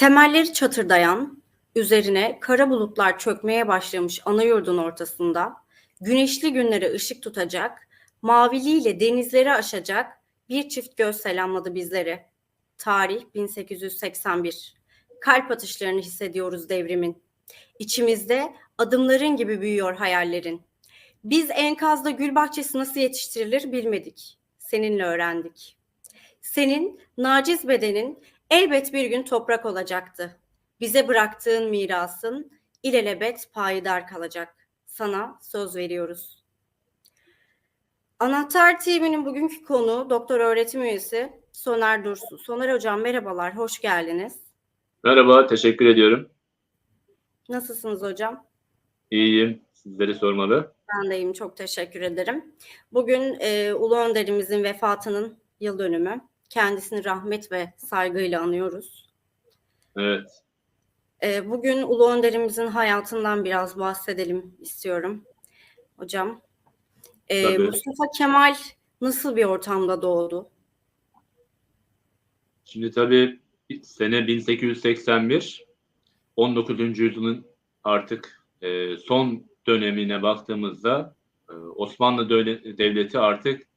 Temelleri çatırdayan, üzerine kara bulutlar çökmeye başlamış ana yurdun ortasında, güneşli günlere ışık tutacak, maviliğiyle denizleri aşacak bir çift göz selamladı bizleri. Tarih 1881. Kalp atışlarını hissediyoruz devrimin. İçimizde adımların gibi büyüyor hayallerin. Biz enkazda gül bahçesi nasıl yetiştirilir bilmedik. Seninle öğrendik. Senin naciz bedenin elbet bir gün toprak olacaktı. Bize bıraktığın mirasın ilelebet payidar kalacak. Sana söz veriyoruz. Anahtar TV'nin bugünkü konu doktor öğretim üyesi Soner Dursun. Soner Hocam merhabalar, hoş geldiniz. Merhaba, teşekkür ediyorum. Nasılsınız hocam? İyiyim, sizleri sormalı. Ben de iyiyim, çok teşekkür ederim. Bugün e, Ulu Önderimizin vefatının yıl dönümü. Kendisini rahmet ve saygıyla anıyoruz. Evet, E, bugün Ulu Önderimizin hayatından biraz bahsedelim istiyorum. Hocam, e, Tabii. Mustafa Kemal nasıl bir ortamda doğdu? şimdi tabii sene 1881, 19. yüzyılın artık e, son dönemine baktığımızda e, Osmanlı Devleti artık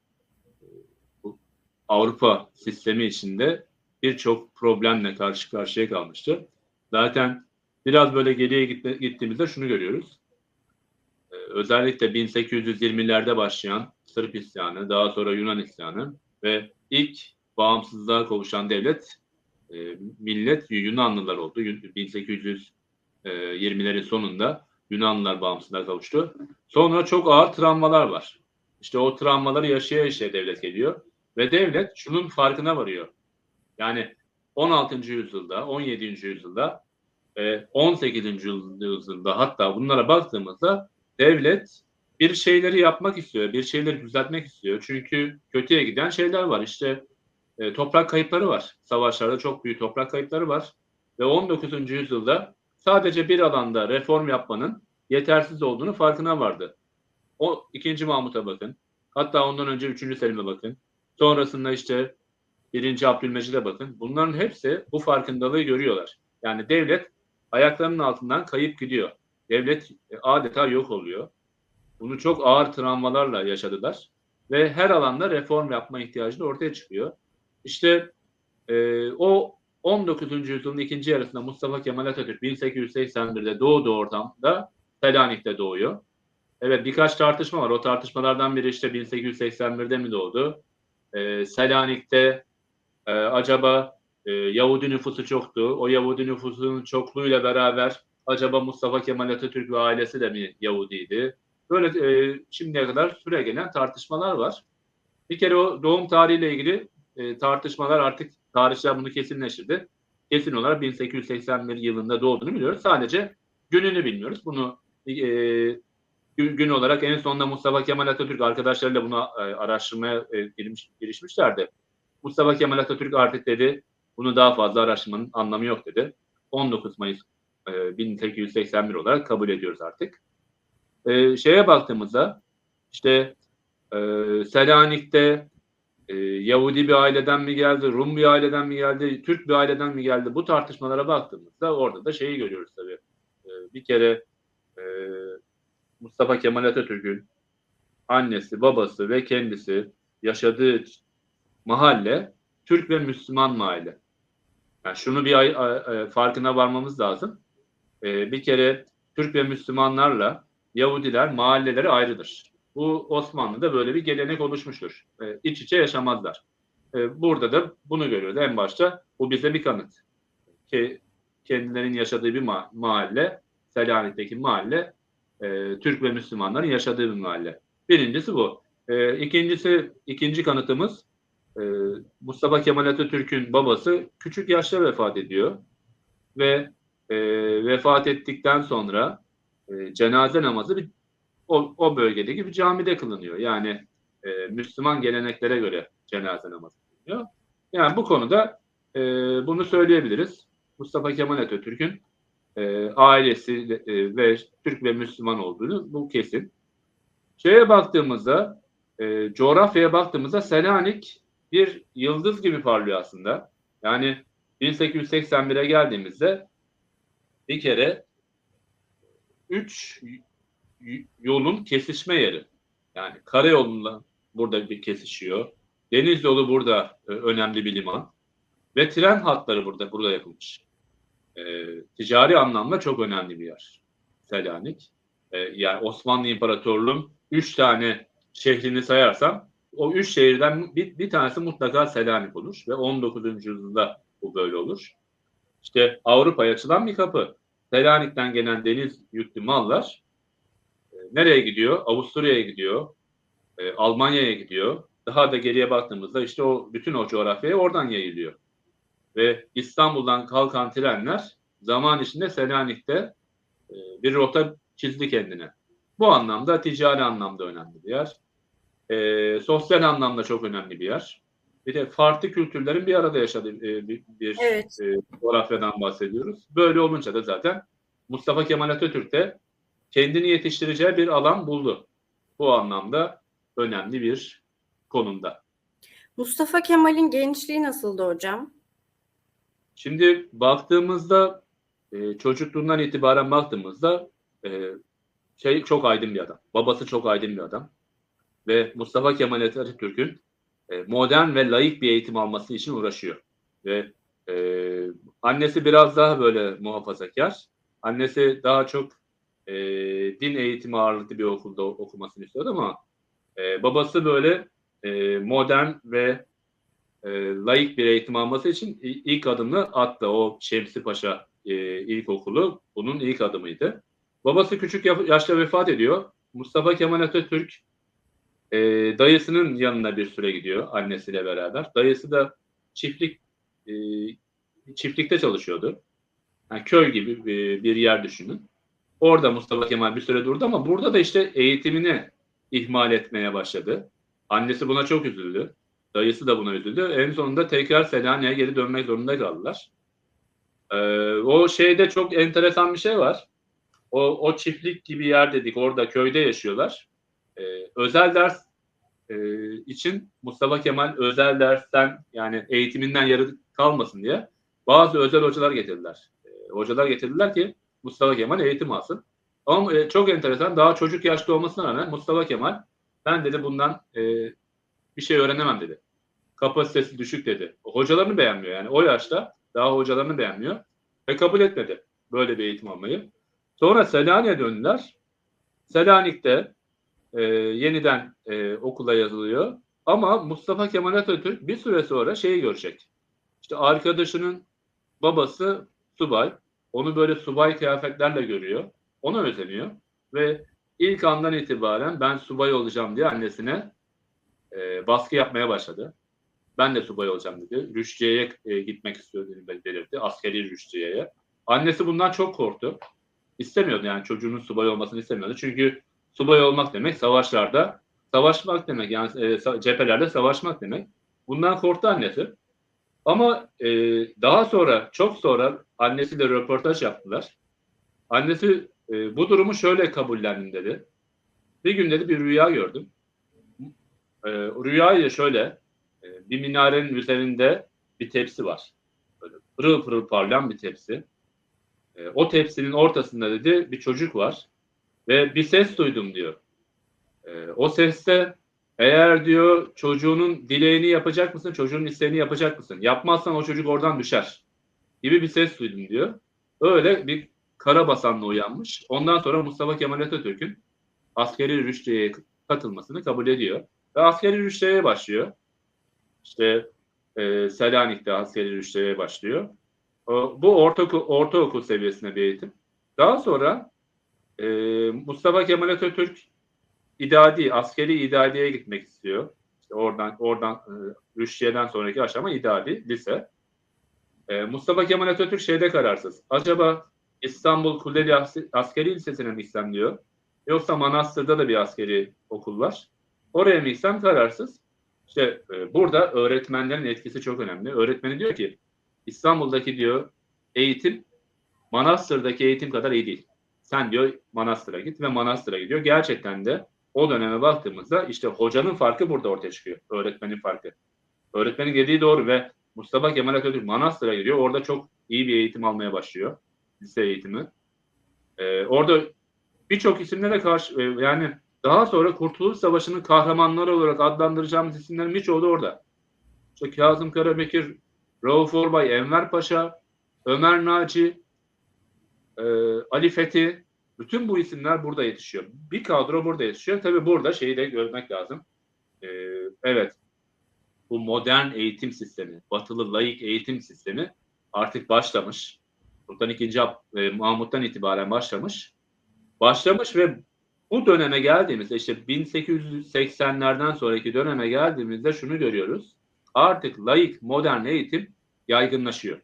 Avrupa sistemi içinde birçok problemle karşı karşıya kalmıştı. Zaten biraz böyle geriye gitti- gittiğimizde şunu görüyoruz. Ee, özellikle 1820'lerde başlayan Sırp isyanı, daha sonra Yunan isyanı ve ilk bağımsızlığa kavuşan devlet e, millet Yunanlılar oldu. Yun- 1820'lerin sonunda Yunanlılar bağımsızlığa kavuştu. Sonra çok ağır travmalar var. İşte o travmaları yaşaya yaşaya devlet geliyor ve devlet şunun farkına varıyor. Yani 16. yüzyılda, 17. yüzyılda, e, 18. yüzyılda hatta bunlara baktığımızda devlet bir şeyleri yapmak istiyor, bir şeyleri düzeltmek istiyor. Çünkü kötüye giden şeyler var. İşte e, toprak kayıpları var. Savaşlarda çok büyük toprak kayıpları var. Ve 19. yüzyılda sadece bir alanda reform yapmanın yetersiz olduğunu farkına vardı. O 2. Mahmut'a bakın. Hatta ondan önce 3. Selim'e bakın. Sonrasında işte 1. Abdülmecid'e bakın. Bunların hepsi bu farkındalığı görüyorlar. Yani devlet ayaklarının altından kayıp gidiyor. Devlet e, adeta yok oluyor. Bunu çok ağır travmalarla yaşadılar ve her alanda reform yapma ihtiyacı da ortaya çıkıyor. İşte e, o 19. yüzyılın ikinci yarısında Mustafa Kemal Atatürk 1881'de doğduğu ortamda Selanik'te doğuyor. Evet birkaç tartışma var. O tartışmalardan biri işte 1881'de mi doğdu? E, Selanik'te e, acaba e, Yahudi nüfusu çoktu. O Yahudi nüfusunun çokluğuyla beraber acaba Mustafa Kemal Atatürk ve ailesi de mi Yahudiydi? Böyle e, şimdiye kadar süre gelen tartışmalar var. Bir kere o doğum tarihiyle ilgili e, tartışmalar artık tarihçiler bunu kesinleştirdi. Kesin olarak 1881 yılında doğduğunu biliyoruz. Sadece gününü bilmiyoruz. Bunu e, gün, olarak en sonunda Mustafa Kemal Atatürk arkadaşlarıyla bunu e, araştırmaya e, girmiş, girişmişlerdi. Mustafa Kemal Atatürk artık dedi bunu daha fazla araştırmanın anlamı yok dedi. 19 Mayıs e, 1881 olarak kabul ediyoruz artık. E, şeye baktığımızda işte e, Selanik'te e, Yahudi bir aileden mi geldi, Rum bir aileden mi geldi, Türk bir aileden mi geldi bu tartışmalara baktığımızda orada da şeyi görüyoruz tabii. E, bir kere e, Mustafa Kemal Atatürk'ün annesi, babası ve kendisi yaşadığı mahalle Türk ve Müslüman mahalle. Yani şunu bir ay, ay- ay- farkına varmamız lazım. Ee, bir kere Türk ve Müslümanlarla Yahudiler mahalleleri ayrıdır. Bu Osmanlı'da böyle bir gelenek oluşmuştur. Ee, iç içe yaşamazlar. Ee, burada da bunu görüyoruz. En başta bu bize bir kanıt. Ki kendilerinin yaşadığı bir ma- mahalle, Selanik'teki mahalle, e, Türk ve Müslümanların yaşadığı bir mahalle. Birincisi bu. E, ikincisi, ikinci kanıtımız e, Mustafa Kemal Atatürk'ün babası küçük yaşta vefat ediyor ve e, vefat ettikten sonra e, cenaze namazı bir, o, o bölgedeki bir camide kılınıyor. Yani e, Müslüman geleneklere göre cenaze namazı kılınıyor. Yani bu konuda e, bunu söyleyebiliriz. Mustafa Kemal Atatürk'ün e, ailesi e, ve Türk ve Müslüman olduğunu bu kesin. Şeye baktığımızda, e, coğrafyaya baktığımızda Selanik bir yıldız gibi parlıyor aslında. Yani 1881'e geldiğimizde bir kere üç yolun kesişme yeri. Yani karayolunda burada bir kesişiyor. Deniz yolu burada e, önemli bir liman. Ve tren hatları burada burada yapılmış. E, ticari anlamda çok önemli bir yer. Selanik. E, yani Osmanlı İmparatorluğu'nun üç tane şehrini sayarsam o üç şehirden bir, bir tanesi mutlaka Selanik olur ve 19. yüzyılda bu böyle olur. İşte Avrupa'ya açılan bir kapı. Selanik'ten gelen deniz yüklü mallar e, nereye gidiyor? Avusturya'ya gidiyor, e, Almanya'ya gidiyor. Daha da geriye baktığımızda işte o bütün o coğrafyaya oradan yayılıyor. Ve İstanbul'dan kalkan trenler zaman içinde Selanik'te e, bir rota çizdi kendine. Bu anlamda ticari anlamda önemli bir yer. E, sosyal anlamda çok önemli bir yer. Bir de farklı kültürlerin bir arada yaşadığı e, bir, bir Evet. e, coğrafyadan bahsediyoruz. Böyle olunca da zaten Mustafa Kemal Atatürk de kendini yetiştireceği bir alan buldu. Bu anlamda önemli bir konumda. Mustafa Kemal'in gençliği nasıldı hocam? Şimdi baktığımızda e, çocukluğundan itibaren baktığımızda e, şey çok aydın bir adam. Babası çok aydın bir adam. Ve Mustafa Kemal Atatürk'ün e, modern ve layık bir eğitim alması için uğraşıyor. Ve e, annesi biraz daha böyle muhafazakar. Annesi daha çok e, din eğitimi ağırlıklı bir okulda okumasını istiyordu ama e, babası böyle e, modern ve e, layık bir eğitim alması için ilk adımını attı. O Şemsi Paşa e, İlkokulu bunun ilk adımıydı. Babası küçük ya- yaşta vefat ediyor. Mustafa Kemal Atatürk e, dayısının yanına bir süre gidiyor annesiyle beraber. Dayısı da çiftlik e, çiftlikte çalışıyordu. Yani köy gibi bir, bir yer düşünün. Orada Mustafa Kemal bir süre durdu ama burada da işte eğitimini ihmal etmeye başladı. Annesi buna çok üzüldü. Dayısı da buna üzüldü. En sonunda tekrar Selanik'e geri dönmek zorunda kaldılar. Ee, o şeyde çok enteresan bir şey var. O, o çiftlik gibi yer dedik. Orada köyde yaşıyorlar. Ee, özel ders e, için Mustafa Kemal özel dersten yani eğitiminden yarı kalmasın diye bazı özel hocalar getirdiler. Ee, hocalar getirdiler ki Mustafa Kemal eğitim alsın. Ama e, çok enteresan daha çocuk yaşta olmasına rağmen Mustafa Kemal ben dedi bundan e, bir şey öğrenemem dedi. Kapasitesi düşük dedi. Hocalarını beğenmiyor yani o yaşta daha hocalarını beğenmiyor ve kabul etmedi böyle bir eğitim almayı. Sonra Selanik'e döndüler. Selanik'te e, yeniden e, okula yazılıyor. Ama Mustafa Kemal Atatürk bir süre sonra şeyi görecek. İşte arkadaşının babası subay. Onu böyle subay kıyafetlerle görüyor. Ona özeniyor. Ve ilk andan itibaren ben subay olacağım diye annesine e, baskı yapmaya başladı. Ben de subay olacağım dedi. Rüştiye'ye e, gitmek istediğini belirtti. Askeri Rüştiye'ye. Annesi bundan çok korktu. İstemiyordu yani çocuğunun subay olmasını istemiyordu. Çünkü subay olmak demek savaşlarda savaşmak demek. Yani e, cephelerde savaşmak demek. Bundan korktu annesi. Ama e, daha sonra, çok sonra annesiyle röportaj yaptılar. Annesi e, bu durumu şöyle kabullendim dedi. Bir gün dedi bir rüya gördüm. E, rüyayı şöyle, e, bir minarenin üzerinde bir tepsi var. Böyle pırıl pırıl parlayan bir tepsi. E, o tepsinin ortasında dedi bir çocuk var ve bir ses duydum diyor. E, o seste eğer diyor çocuğunun dileğini yapacak mısın, çocuğun isteğini yapacak mısın? Yapmazsan o çocuk oradan düşer gibi bir ses duydum diyor. Öyle bir karabasanla uyanmış. Ondan sonra Mustafa Kemal Atatürk'ün askeri rüştiyeye katılmasını kabul ediyor. Ve askeri rüştiyeye başlıyor. İşte e, Selanik'te askeri rüştiyeye başlıyor. O, bu ortaokul, ortaokul seviyesinde bir eğitim. Daha sonra e, Mustafa Kemal Atatürk idadi, askeri idadiye gitmek istiyor. İşte oradan oradan e, Rüştiye'den sonraki aşama idadi, lise. E, Mustafa Kemal Atatürk şeyde kararsız. Acaba İstanbul Kuleli As- Askeri Lisesi'ne mi gitsem diyor. Yoksa Manastır'da da bir askeri okul var. Oraya mı gitsem kararsız. İşte e, burada öğretmenlerin etkisi çok önemli. Öğretmeni diyor ki İstanbul'daki diyor eğitim Manastır'daki eğitim kadar iyi değil. Sen diyor Manastır'a git ve Manastır'a gidiyor. Gerçekten de o döneme baktığımızda işte hocanın farkı burada ortaya çıkıyor. Öğretmenin farkı. Öğretmenin dediği doğru ve Mustafa Kemal Atatürk Manastır'a gidiyor. Orada çok iyi bir eğitim almaya başlıyor. Lise eğitimi. Ee, orada birçok isimlere karşı e, yani daha sonra Kurtuluş Savaşı'nın kahramanları olarak adlandıracağımız isimlerin birçoğu da orada. İşte Kazım Karabekir, Rauf Orbay, Enver Paşa, Ömer Naci, e, Ali Fethi, bütün bu isimler burada yetişiyor. Bir kadro burada yetişiyor. Tabii burada şeyi de görmek lazım. E, evet, bu modern eğitim sistemi, batılı laik eğitim sistemi artık başlamış. Sultan II. E, Mahmut'tan itibaren başlamış. Başlamış ve bu döneme geldiğimizde işte 1880'lerden sonraki döneme geldiğimizde şunu görüyoruz. Artık laik modern eğitim yaygınlaşıyor.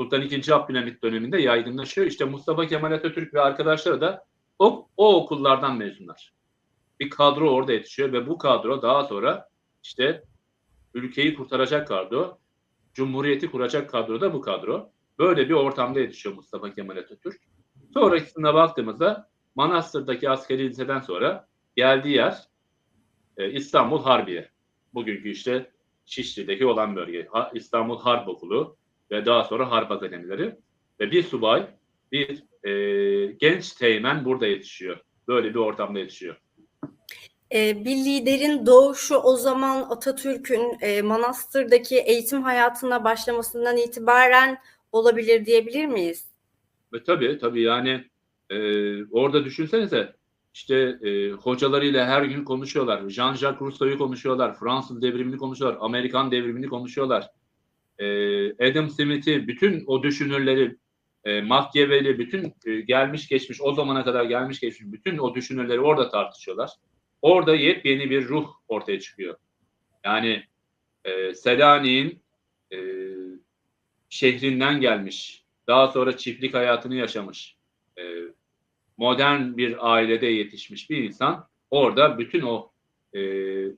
Sultan II. Abdülhamit döneminde yaygınlaşıyor. İşte Mustafa Kemal Atatürk ve arkadaşları da o, o okullardan mezunlar. Bir kadro orada yetişiyor ve bu kadro daha sonra işte ülkeyi kurtaracak kadro, cumhuriyeti kuracak kadro da bu kadro. Böyle bir ortamda yetişiyor Mustafa Kemal Atatürk. Sonrasında baktığımızda Manastır'daki askeri liseden sonra geldiği yer e, İstanbul Harbiye. Bugünkü işte Şişli'deki olan bölge. Ha- İstanbul Harp Okulu ve daha sonra Harp Akademileri. Ve bir subay, bir e, genç teğmen burada yetişiyor. Böyle bir ortamda yetişiyor. Ee, bir liderin doğuşu o zaman Atatürk'ün e, manastırdaki eğitim hayatına başlamasından itibaren olabilir diyebilir miyiz? Ve tabii tabii yani e, orada düşünsenize işte e, hocalarıyla her gün konuşuyorlar. Jean-Jacques Rousseau'yu konuşuyorlar. Fransız devrimini konuşuyorlar. Amerikan devrimini konuşuyorlar. E, Adam Smith'i, bütün o düşünürleri, e, Machiavelli, bütün e, gelmiş geçmiş, o zamana kadar gelmiş geçmiş bütün o düşünürleri orada tartışıyorlar. Orada yepyeni bir ruh ortaya çıkıyor. Yani e, Selanik'in e, şehrinden gelmiş, daha sonra çiftlik hayatını yaşamış, e, modern bir ailede yetişmiş bir insan orada bütün o e,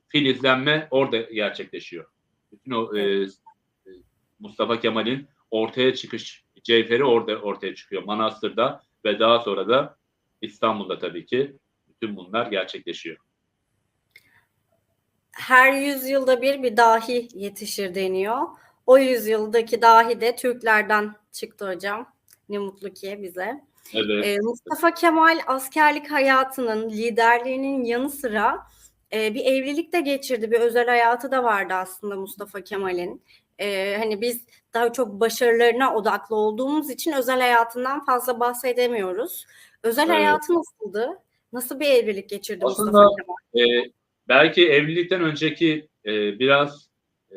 filizlenme orada gerçekleşiyor. Bütün o e, e, Mustafa Kemal'in ortaya çıkış cevheri orada ortaya çıkıyor. Manastır'da ve daha sonra da İstanbul'da tabii ki bütün bunlar gerçekleşiyor. Her yüzyılda bir bir dahi yetişir deniyor. O yüzyıldaki dahi de Türklerden çıktı hocam. Ne mutlu ki bize. Evet. Ee, Mustafa Kemal askerlik hayatının, liderliğinin yanı sıra e, bir evlilik de geçirdi. Bir özel hayatı da vardı aslında Mustafa Kemal'in. Ee, hani biz daha çok başarılarına odaklı olduğumuz için özel hayatından fazla bahsedemiyoruz. Özel Evet. hayatı nasıldı? Nasıl bir evlilik geçirdi Aslında- Mustafa Kemal? E, belki evlilikten önceki e, biraz e,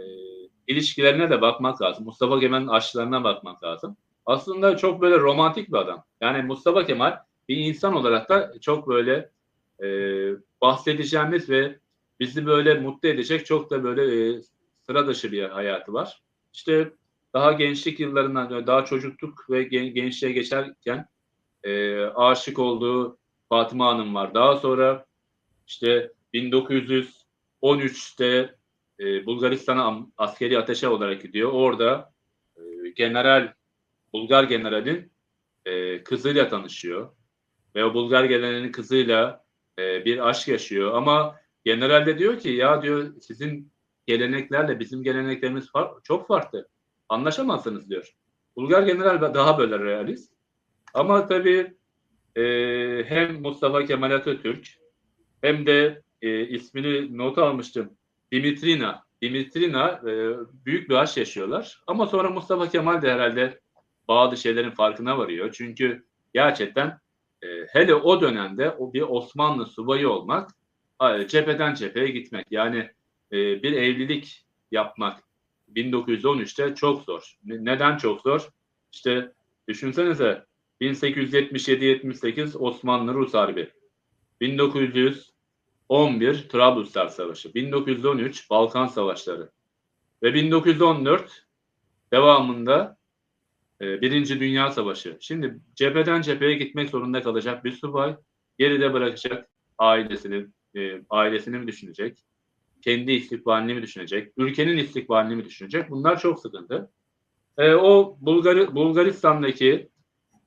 ilişkilerine de bakmak lazım. Mustafa Kemal'in aşklarına bakmak lazım. Aslında çok böyle romantik bir adam. Yani Mustafa Kemal bir insan olarak da çok böyle e, bahsedeceğimiz ve bizi böyle mutlu edecek çok da böyle e, sıra dışı bir hayatı var. İşte daha gençlik yıllarından, daha çocukluk ve gen- gençliğe geçerken e, aşık olduğu Fatıma Hanım var. Daha sonra işte 1913'te e, Bulgaristan'a askeri ateşe olarak gidiyor. Orada e, general Bulgar generalin e, kızıyla tanışıyor. Ve o Bulgar generalin kızıyla e, bir aşk yaşıyor. Ama general de diyor ki ya diyor sizin geleneklerle bizim geleneklerimiz far- çok farklı. Anlaşamazsınız diyor. Bulgar general daha böyle realist. Ama tabii e, hem Mustafa Kemal Atatürk hem de e, ismini not almıştım. Dimitrina. Dimitrina e, büyük bir aşk yaşıyorlar. Ama sonra Mustafa Kemal de herhalde bazı şeylerin farkına varıyor. Çünkü gerçekten e, hele o dönemde o bir Osmanlı subayı olmak cepheden cepheye gitmek. Yani e, bir evlilik yapmak 1913'te çok zor. Ne- neden çok zor? İşte düşünsenize 1877-78 Osmanlı-Rus Harbi. 1911 Trablusgar Savaşı, 1913 Balkan Savaşları ve 1914 devamında e, Birinci Dünya Savaşı. Şimdi cepheden cepheye gitmek zorunda kalacak bir subay geride bırakacak ailesini, e, ailesini mi düşünecek, kendi istikbalini mi düşünecek, ülkenin istikbalini mi düşünecek? Bunlar çok sıkıntı. E, o Bulgari, Bulgaristan'daki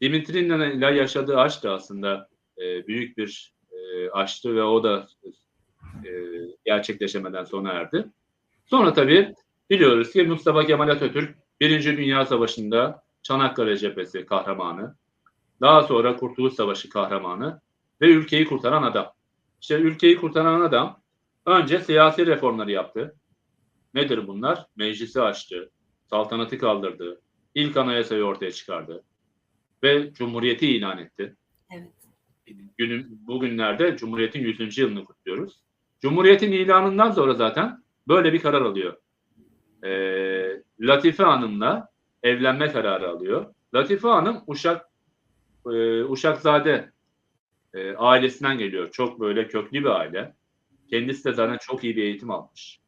Dimitri'nin ile yaşadığı aşk da aslında e, büyük bir e, aşktı ve o da e, gerçekleşemeden sona erdi. Sonra tabii biliyoruz ki Mustafa Kemal Atatürk Birinci Dünya Savaşı'nda Çanakkale Cephesi kahramanı, daha sonra Kurtuluş Savaşı kahramanı ve ülkeyi kurtaran adam. İşte ülkeyi kurtaran adam önce siyasi reformları yaptı. Nedir bunlar? Meclisi açtı, saltanatı kaldırdı, ilk anayasayı ortaya çıkardı ve Cumhuriyeti ilan etti. Evet. Günün, bugünlerde Cumhuriyet'in 100. yılını kutluyoruz. Cumhuriyet'in ilanından sonra zaten böyle bir karar alıyor. Ee, Latife Hanım'la evlenme kararı alıyor. Latife Hanım Uşak e, Uşakzade e, ailesinden geliyor. Çok böyle köklü bir aile. Kendisi de zaten çok iyi bir eğitim almış.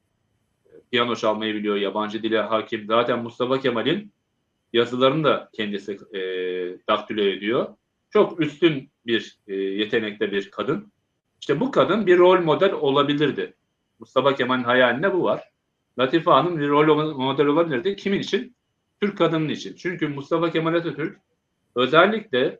E, Piyano çalmayı biliyor, yabancı dile hakim. Zaten Mustafa Kemal'in yazılarını da kendisi e, daktilo ediyor. Çok üstün bir e, yetenekte bir kadın. İşte bu kadın bir rol model olabilirdi. Mustafa Kemal'in hayalinde bu var. Latife Hanım bir rol model olabilirdi. Kimin için? Türk kadının için. Çünkü Mustafa Kemal Atatürk özellikle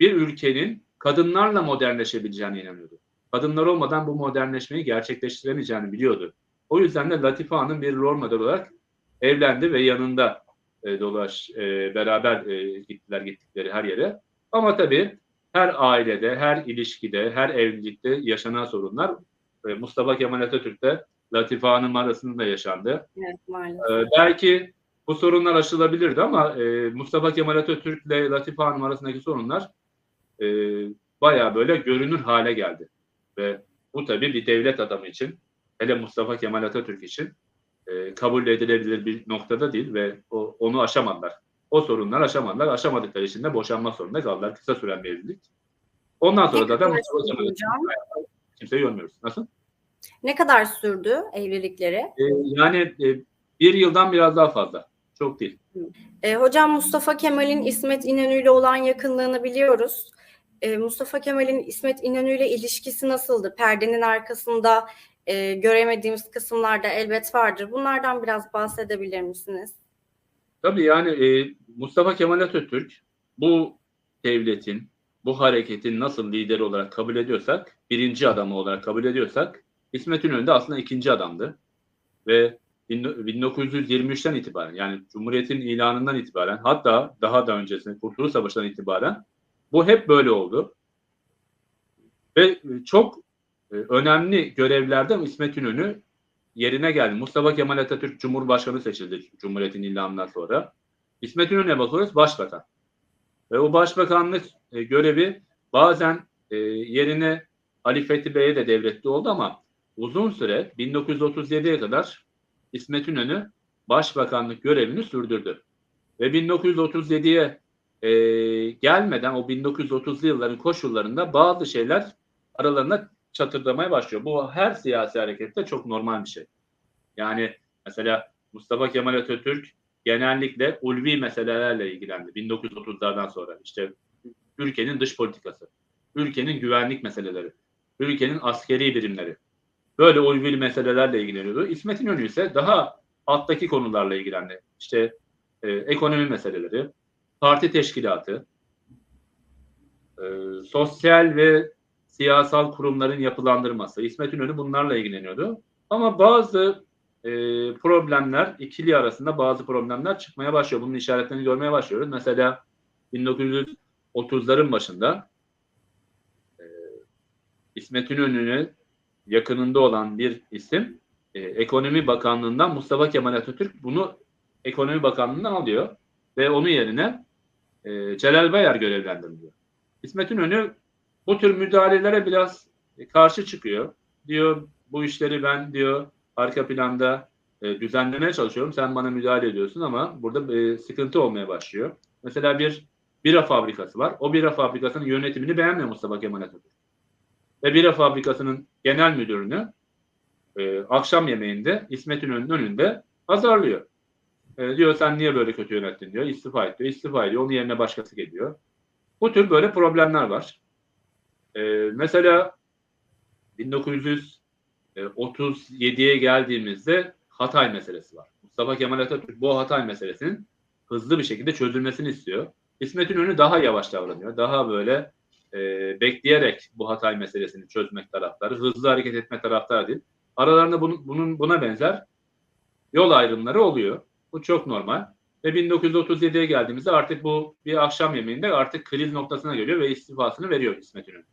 bir ülkenin kadınlarla modernleşebileceğine inanıyordu. Kadınlar olmadan bu modernleşmeyi gerçekleştiremeyeceğini biliyordu. O yüzden de Latife Hanım bir rol model olarak evlendi ve yanında e, dolaş e, beraber e, gittiler gittikleri her yere. Ama tabii her ailede, her ilişkide, her evlilikte yaşanan sorunlar e, Mustafa Kemal Atatürk'te Latife Hanım arasında yaşandı. Evet maalesef. E, belki bu sorunlar aşılabilirdi ama e, Mustafa Kemal Atatürk ile Latife Hanım arasındaki sorunlar e, bayağı böyle görünür hale geldi. Ve bu tabii bir devlet adamı için, hele Mustafa Kemal Atatürk için e, kabul edilebilir bir noktada değil ve o, onu aşamadılar. O sorunlar aşamadılar. Aşamadıkları için de boşanma zorunda kaldılar. Kısa süren bir evlilik. Ondan sonra kadar Mustafa Kemal hocam? kimseyi görmüyoruz. Nasıl? Ne kadar sürdü evlilikleri? E, yani e, bir yıldan biraz daha fazla. Çok değil. E, hocam Mustafa Kemal'in İsmet İnönü ile olan yakınlığını biliyoruz. E, Mustafa Kemal'in İsmet İnönü ile ilişkisi nasıldı? Perdenin arkasında e, göremediğimiz kısımlarda elbet vardır. Bunlardan biraz bahsedebilir misiniz? Tabii yani e, Mustafa Kemal Atatürk bu devletin, bu hareketin nasıl lideri olarak kabul ediyorsak, birinci adamı olarak kabul ediyorsak, İsmet İnönü de aslında ikinci adamdı. Ve 1923'ten itibaren yani Cumhuriyet'in ilanından itibaren hatta daha da öncesinde Kurtuluş Savaşı'ndan itibaren bu hep böyle oldu. Ve çok e, önemli görevlerde İsmet İnönü yerine geldi. Mustafa Kemal Atatürk Cumhurbaşkanı seçildi Cumhuriyet'in ilanından sonra. İsmet İnönü'ne bakıyoruz başbakan. Ve o başbakanlık e, görevi bazen e, yerine Ali Fethi Bey'e de devletli oldu ama uzun süre 1937'ye kadar İsmet İnönü başbakanlık görevini sürdürdü. Ve 1937'ye e, gelmeden o 1930'lu yılların koşullarında bazı şeyler aralarında çatırdamaya başlıyor. Bu her siyasi harekette çok normal bir şey. Yani mesela Mustafa Kemal Atatürk genellikle ulvi meselelerle ilgilendi 1930'lardan sonra. İşte ülkenin dış politikası, ülkenin güvenlik meseleleri, ülkenin askeri birimleri. Böyle ulvi meselelerle ilgileniyordu. İsmet İnönü ise daha alttaki konularla ilgilendi. İşte e, ekonomi meseleleri, parti teşkilatı, e, sosyal ve siyasal kurumların yapılandırması. İsmet İnönü bunlarla ilgileniyordu. Ama bazı e, problemler, ikili arasında bazı problemler çıkmaya başlıyor. Bunun işaretlerini görmeye başlıyoruz. Mesela 1930'ların başında e, İsmet İnönü'nün yakınında olan bir isim e, Ekonomi Bakanlığı'ndan Mustafa Kemal Atatürk bunu Ekonomi Bakanlığı'ndan alıyor ve onun yerine e, Celal Bayar görevlendiriliyor. İsmet İnönü bu tür müdahalelere biraz karşı çıkıyor. Diyor bu işleri ben diyor arka planda e, düzenlemeye çalışıyorum. Sen bana müdahale ediyorsun ama burada e, sıkıntı olmaya başlıyor. Mesela bir bira fabrikası var. O bira fabrikasının yönetimini beğenmiyor Mustafa Kemal Atatürk. Ve bira fabrikasının genel müdürünü e, akşam yemeğinde İsmet İnönü'nün önünde azarlıyor. E, diyor sen niye böyle kötü yönettin diyor. İstifa et diyor. İstifa ediyor. Onun yerine başkası geliyor. Bu tür böyle problemler var. E, mesela 1937'ye geldiğimizde Hatay meselesi var. Mustafa Kemal Atatürk bu Hatay meselesinin hızlı bir şekilde çözülmesini istiyor. İsmet İnönü daha yavaş davranıyor. Daha böyle e, bekleyerek bu Hatay meselesini çözmek taraftarı. Hızlı hareket etme taraftarı değil. Aralarında bunun, bunun buna benzer yol ayrımları oluyor. Bu çok normal. Ve 1937'ye geldiğimizde artık bu bir akşam yemeğinde artık kriz noktasına geliyor ve istifasını veriyor İsmet İnönü.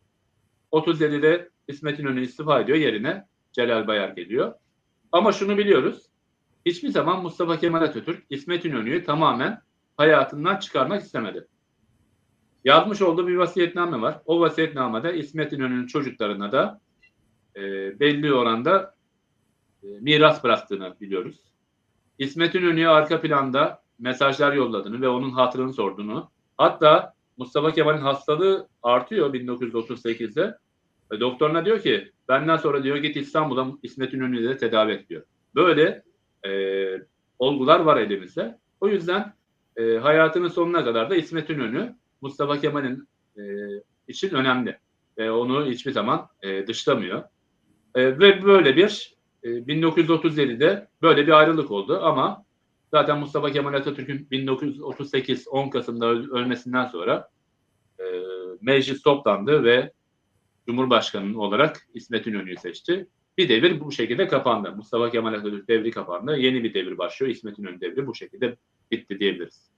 37'de İsmet İnönü istifa ediyor yerine Celal Bayar geliyor. Ama şunu biliyoruz. Hiçbir zaman Mustafa Kemal Atatürk İsmet İnönü'yü tamamen hayatından çıkarmak istemedi. Yazmış olduğu bir vasiyetname var. O vasiyetnamede İsmet İnönü'nün çocuklarına da e, belli oranda e, miras bıraktığını biliyoruz. İsmet İnönü'ye arka planda mesajlar yolladığını ve onun hatırını sorduğunu hatta Mustafa Kemal'in hastalığı artıyor 1938'de ve doktoruna diyor ki benden sonra diyor git İstanbul'a İsmet İnönü'yü de tedavi et diyor. Böyle e, olgular var elimizde. O yüzden e, hayatının sonuna kadar da İsmet İnönü Mustafa Kemal'in e, için önemli. Ve onu hiçbir zaman e, dışlamıyor. E, ve böyle bir e, 1937'de böyle bir ayrılık oldu ama zaten Mustafa Kemal Atatürk'ün 1938 10 Kasım'da öl- ölmesinden sonra e, meclis toplandı ve Cumhurbaşkanı olarak İsmet İnönü'yü seçti. Bir devir bu şekilde kapandı. Mustafa Kemal Atatürk devri kapandı. Yeni bir devir başlıyor. İsmet İnönü devri bu şekilde bitti diyebiliriz.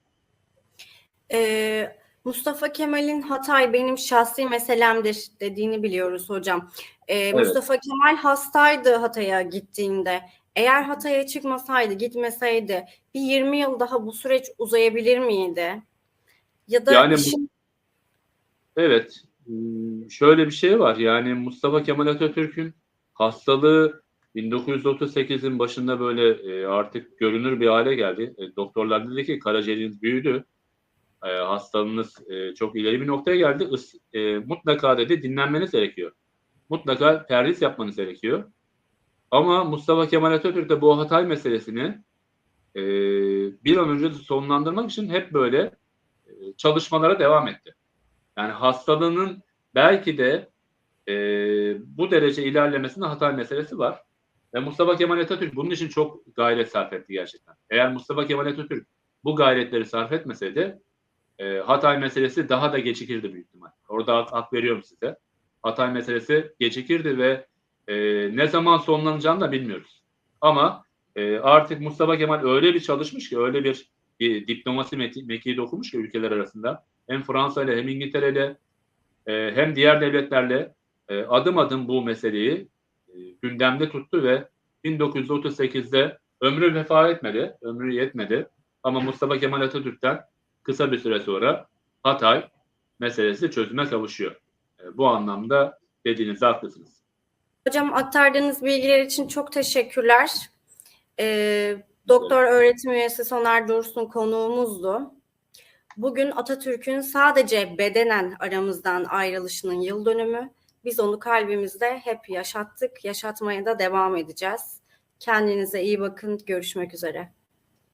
Ee, Mustafa Kemal'in Hatay benim şahsi meselemdir dediğini biliyoruz hocam. Ee, Mustafa Kemal hastaydı Hatay'a gittiğinde. Eğer Hatay'a çıkmasaydı, gitmeseydi bir 20 yıl daha bu süreç uzayabilir miydi? Ya da Yani bu- işin- Evet, hmm, şöyle bir şey var. Yani Mustafa Kemal Atatürk'ün hastalığı 1938'in başında böyle e, artık görünür bir hale geldi. E, doktorlar dedi ki karaciğeriniz büyüdü. E, hastalığınız e, çok ileri bir noktaya geldi. Is- e, mutlaka dedi dinlenmeniz gerekiyor. Mutlaka perhis yapmanız gerekiyor. Ama Mustafa Kemal Atatürk de bu Hatay meselesini e, bir an önce sonlandırmak için hep böyle e, çalışmalara devam etti. Yani hastalığının belki de e, bu derece ilerlemesinde Hatay meselesi var. Ve Mustafa Kemal Atatürk bunun için çok gayret sarf etti gerçekten. Eğer Mustafa Kemal Atatürk bu gayretleri sarf etmeseydi e, Hatay meselesi daha da gecikirdi büyük ihtimal. Orada hak, hak veriyorum size. Hatay meselesi gecikirdi ve e, ne zaman sonlanacağını da bilmiyoruz. Ama e, artık Mustafa Kemal öyle bir çalışmış ki, öyle bir, bir diplomasi meki, mekiği dokumuş ki ülkeler arasında hem Fransa ile hem İngiltere ile e, hem diğer devletlerle e, adım adım bu meseleyi e, gündemde tuttu ve 1938'de ömrü vefa etmedi, ömrü yetmedi. Ama Mustafa Kemal Atatürk'ten kısa bir süre sonra Hatay meselesi çözüme kavuşuyor. E, bu anlamda dediğinizde haklısınız. Hocam aktardığınız bilgiler için çok teşekkürler. Ee, Doktor öğretim üyesi Soner Dursun konuğumuzdu. Bugün Atatürk'ün sadece bedenen aramızdan ayrılışının yıl dönümü. Biz onu kalbimizde hep yaşattık, yaşatmaya da devam edeceğiz. Kendinize iyi bakın, görüşmek üzere.